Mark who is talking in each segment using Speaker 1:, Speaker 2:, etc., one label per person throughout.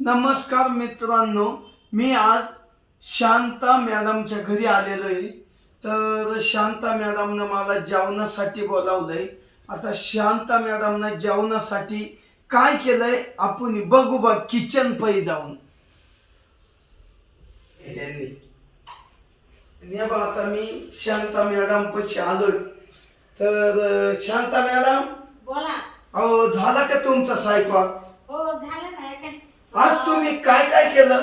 Speaker 1: नमस्कार मित्रांनो मी आज शांता मॅडमच्या घरी आलेलो आहे. तर शांता मॅडमनं मला जेवणासाठी बोलावलंय. आता शांता मॅडमनं जेवणासाठी काय केलंय? आपण बघू बघ किचन पै जाऊन. हे बघ आता मी शांता मॅडम पशी आलोय. तर शांता मॅडम?
Speaker 2: बोला.
Speaker 1: अहो झाला का तुमचा स्वयंपाक? आज तुम्ही काय काय केलं?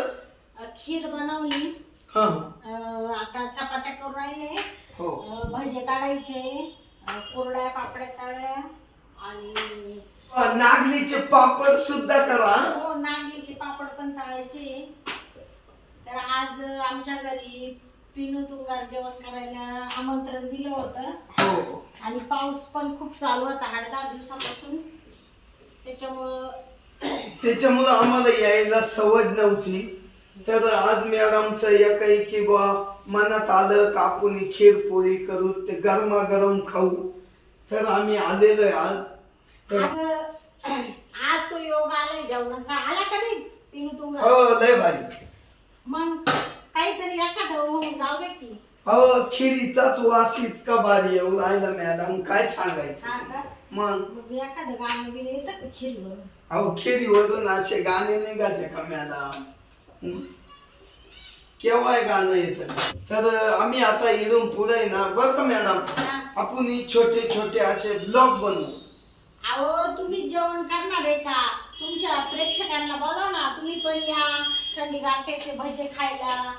Speaker 2: अ, खीर बनवली.
Speaker 1: हा.
Speaker 2: अ, आता चपात्या करून राहिले.
Speaker 1: हो.
Speaker 2: अ, भजे काढायचे. अ, कुरड्या पापड्या काढल्या आणि
Speaker 1: अ, नागलीचे पापड सुद्धा करा.
Speaker 2: हो नागलीचे पापड पण तळायचे. तर आज आमच्या घरी पिनू तुंगार जेवण करायला आमंत्रण दिलं होतं.
Speaker 1: हो.
Speaker 2: आणि पाऊस पण खूप चालू होता आठ दहा दिवसापासून. त्याच्यामुळं
Speaker 1: त्याच्यामुळं आम्हाला यायला सवड नव्हती. तर आज मॅडमचं एकाही की बा मनात आलं का आपण खीर पोळी करू ते गरमागरम खाऊ. तर आम्ही आलेलो आहे आज. तर
Speaker 2: आज आज तो योग आलाय जेवणाचा आला का नाही?
Speaker 1: हो लय भारी.
Speaker 2: मग काहीतरी एखादं होऊन जाऊ दे की.
Speaker 1: हो खिरीचाच वास इतका भारी येऊ राहिला मॅडम काय सांगायचं?
Speaker 2: हा का?
Speaker 1: मग?
Speaker 2: मग एखादं गाणं बिणं येतं का खिरवर?
Speaker 1: अहो खिरीवरून असे गाणे निघाले का मॅडम? हं? केव्हा गाणं येतं? तर आम्ही आता इडून पुढे ना बरं का मॅडम? आपण ही छोटे छोटे असे ब्लॉग बनवू.
Speaker 2: अहो तुम्ही जेवण करणार आहे का? तुमच्या प्रेक्षकांना बोलवा ना तुम्ही पण या थंडी गाठ्याचे भजे खायला.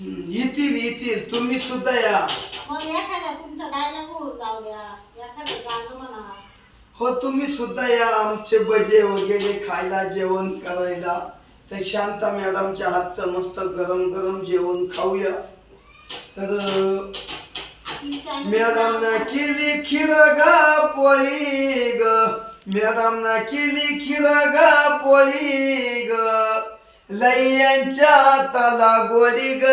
Speaker 1: हं, येतील येतील. तुम्ही सुद्धा या.
Speaker 2: मग एखादा तुमचा डायलॉग होऊन जाऊ द्या एखादं गाणं म्हणा
Speaker 1: हो तुम्ही सुद्धा या आमचे भजे वगैरे खायला जेवण करायला. तर शांता मॅडमच्या हातचं मस्त गरम गरम जेवण खाऊया. तर मॅडम ना केली खिर गा पोळी ग. मॅडम ना केली खिर गा पोळी ग. लय्यांच्या हाताला गोडी ग.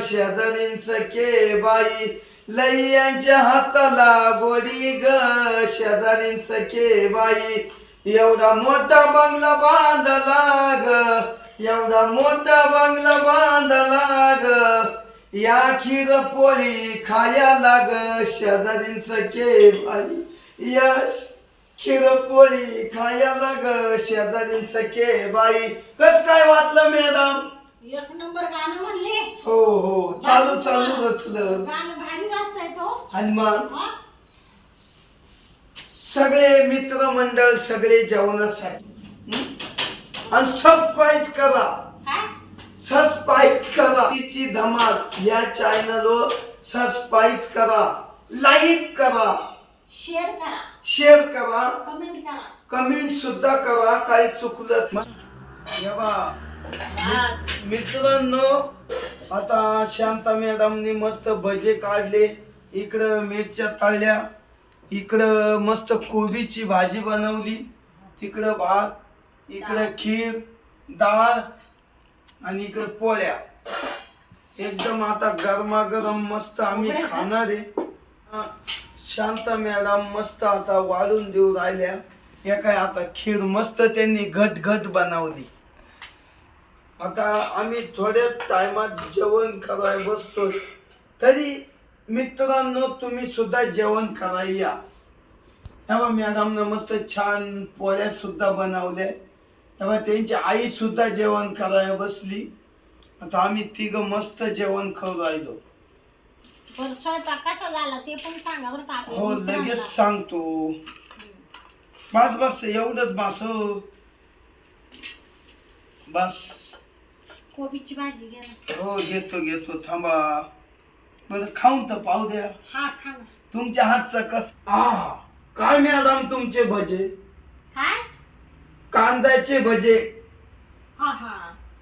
Speaker 1: शेजारींच के बाई. लय्यांच्या हाताला गोडी ग शेजारींच के बाई. एवढा मोठा बंगला बांधला ग एवढा मोठा बंगला बांधला ग या खीर पोळी खाया लाग शेजारींच के बाई. यश खीर पोळी खाया लाग शेजारींच के बाई. कस काय वाटलं मॅडम?
Speaker 2: एक नंबर गाणं म्हणले.
Speaker 1: हो हो. चालू चालू रचलं.
Speaker 2: गाणं तो?
Speaker 1: हनुमान.
Speaker 2: हा?
Speaker 1: सगळे मित्रमंडळ सगळे जेवणासाठी. हं? आणि सबस्क्राईब करा.
Speaker 2: काय?
Speaker 1: सबस्क्राईब करा. तिची धमाल या चॅनलवर सबस्क्राईब करा. लाईक करा.
Speaker 2: शेअर करा.
Speaker 1: शेअर करा.
Speaker 2: कमेंट करा.
Speaker 1: कमेंट सुद्धा करा. काही चुकलं मि- मित्रांनो आता शांता मॅडमनी मस्त भजे काढले. इकडं मिरच्या तळल्या इकडं मस्त कोबीची भाजी बनवली तिकडं भात इकडं खीर डाळ आणि इकडं पोळ्या. एकदम आता गरमागरम मस्त आम्ही खाणार आहे. शांता मॅडम मस्त आता वाढून देऊ राहिल्या. या काय आता खीर मस्त त्यांनी घट घट बनवली. आता आम्ही थोड्या टायमात जेवण करायला बसतो तरी मित्रांनो तुम्ही सुद्धा जेवण करायला या. तेव्हा मॅडमनं मस्त छान पोळ्या सुद्धा बनवल्या. तेव्हा त्यांची आई सुद्धा जेवण करायला बसली. आता आम्ही तिघं मस्त जेवण खाऊ राहिलो.
Speaker 2: पण स्वयंपाक कसा झाला ते पण सांगा बरं का आपल्या
Speaker 1: हो
Speaker 2: मित्रांना.
Speaker 1: लगेच सांगतो. बस बस एवढंच बस हो. बस.
Speaker 2: कोबीची भाजी घ्या ना.
Speaker 1: हो घेतो घेतो थांबा. बरं खाऊन तर पाहू द्या.
Speaker 2: हा खा ना.
Speaker 1: तुमच्या हातचं कस आ काय मॅडम तुमचे भजे?
Speaker 2: काय?
Speaker 1: कांद्याचे भजे.
Speaker 2: हा हा.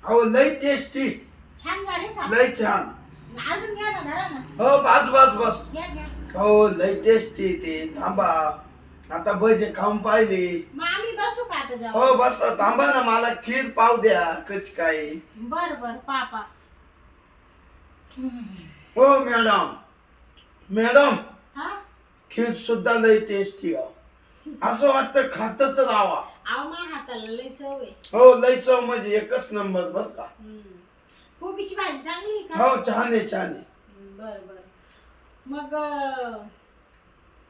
Speaker 1: अहो लय टेस्टी
Speaker 2: छान झाले का?
Speaker 1: लय छान.
Speaker 2: अजून घ्या ना धरा ना.
Speaker 1: हो बस बस बस.
Speaker 2: घ्या घ्या.
Speaker 1: हो लय टेस्टी ते. थांबा. आता भजे खाऊन पाहिले.
Speaker 2: मग आम्ही बसू का आता
Speaker 1: हो बस. थांबा ना मला खीर पाव द्या. कस काय?
Speaker 2: बर बर. पापा
Speaker 1: हो मॅडम मॅडम खीर सुद्धा लय टेस्टी असं वाटतं खातच राहावा.
Speaker 2: आव हाताला लय चव आहे.
Speaker 1: हो लय चव म्हणजे एकच नंबर बर का?
Speaker 2: हम्म. कोबीची भाजी चांगली आहे का?
Speaker 1: हो छान आहे छान आहे.
Speaker 2: बर बर. मग अं,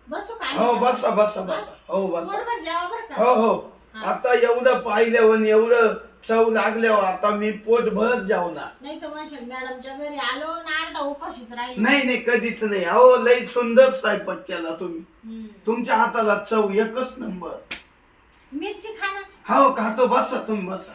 Speaker 2: बसू का?
Speaker 1: हो बसा बसा बसा. हो बसा.
Speaker 2: बरोबर जेवा बर का?
Speaker 1: हो हो. आता एवढं पाहिल्यावर एवढं चव लागल्यावर आता मी पोट भर जेवणार.
Speaker 2: नाही तर म्हणशाल मॅडमच्या घरी आलो ना अर्धा उपाशीच राहील.
Speaker 1: नाही नाही कधीच नाही. अहो लय सुंदर स्वयंपाक केला तुम्ही.
Speaker 2: हम्म.
Speaker 1: तुमच्या हाताला चव एकच नंबर.
Speaker 2: मिरची खा ना.
Speaker 1: हो खातो बसा तुम्ही बसा.